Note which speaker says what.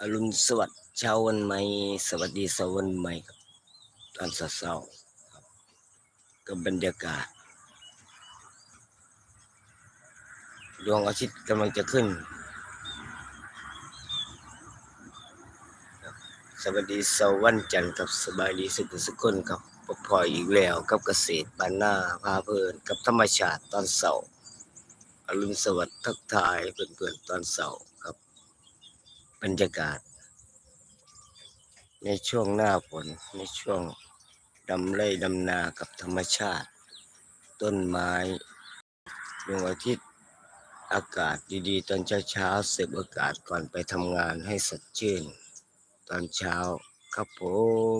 Speaker 1: อรุณสวัสดิ์เช้าวันใหม่ สวัสดีเช้าวันใหม่ครับตอนเช้าครับกับบรรยากาศดวงอาทิตย์กำลังจะขึ้น สวัสดีสาร์วันจันทร์กับสบายดีสุขสุขคนครับพบพออีกแล้วกับเกษตรบ้านนาพาเพลินกับธรรมชาติตอนเสาร์อรุณสวัสดิ์ทักทายเพื่อนๆตอนเสาร์ครับ บรรยากาศ ในช่วงหน้าฝนในช่วงดำไร่ดำนากับธรรมชาติ ต้นไม้ดวงอาทิตย์อากาศดีๆ ตอนเช้าๆเสพอากาศก่อนไปทำงานให้สดชื่น ตอนเช้าครับผม